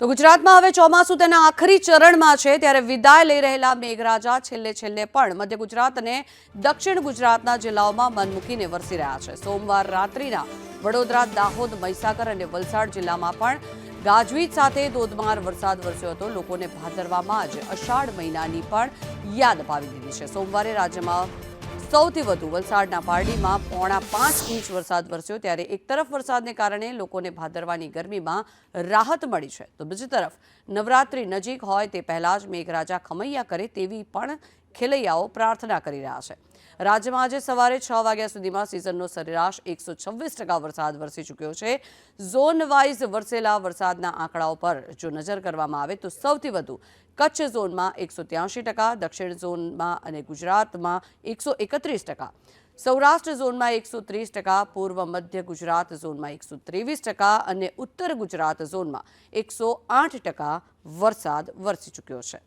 તો ગુજરાતમાં હવે ચોમાસું તેના આખરી ચરણમાં છે, ત્યારે વિદાય લઈ રહેલા મેઘરાજા છેલ્લે છેલ્લે પણ મધ્ય ગુજરાત અને દક્ષિણ ગુજરાતના જિલ્લાઓમાં મન મૂકીને વરસી રહ્યા છે. સોમવાર રાત્રિના વડોદરા, દાહોદ, મહીસાગર અને વલસાડ જિલ્લામાં પણ ગાજવીજ સાથે ધોધમાર વરસાદ વરસ્યો હતો. લોકોને ભાદરવામાં જ અષાઢ મહિનાની પણ યાદ અપાવી દીધી છે. સોમવારે રાજ્યમાં સૌથી વધુ વલસાડના પારડીમાં પોણા પાંચ ઇંચ વરસાદ વરસ્યો ત્યારે એક તરફ વરસાદને કારણે લોકોને ભાદરવાની ગરમીમાં રાહત મળી છે. તો બીજી તરફ, નવરાત્રી નજીક હોય તે પહેલા જ મેઘરાજા ખમૈયા કરે તેવી પણ ખેલૈયાઓ પ્રાર્થના કરી રહ્યા છે. રાજ્યમાં આજે સવારે છ વાગ્યા સુધીમાં સિઝનનો સરેરાશ એકસો વરસાદ વરસી ચૂક્યો છે. ઝોન વાઇઝ વરસેલા વરસાદના આંકડાઓ પર જો નજર કરવામાં આવે તો સૌથી વધુ કચ્છ ઝોનમાં એકસો દક્ષિણ ઝોનમાં અને ગુજરાતમાં એકસો સૌરાષ્ટ્ર ઝોનમાં એકસો ત્રીસ ટકા, પૂર્વ મધ્ય ગુજરાત ઝોનમાં એકસો ત્રેવીસ ટકા અને ઉત્તર ગુજરાત ઝોનમાં એકસો આઠ ટકા વરસાદ વરસી ચૂક્યો છે.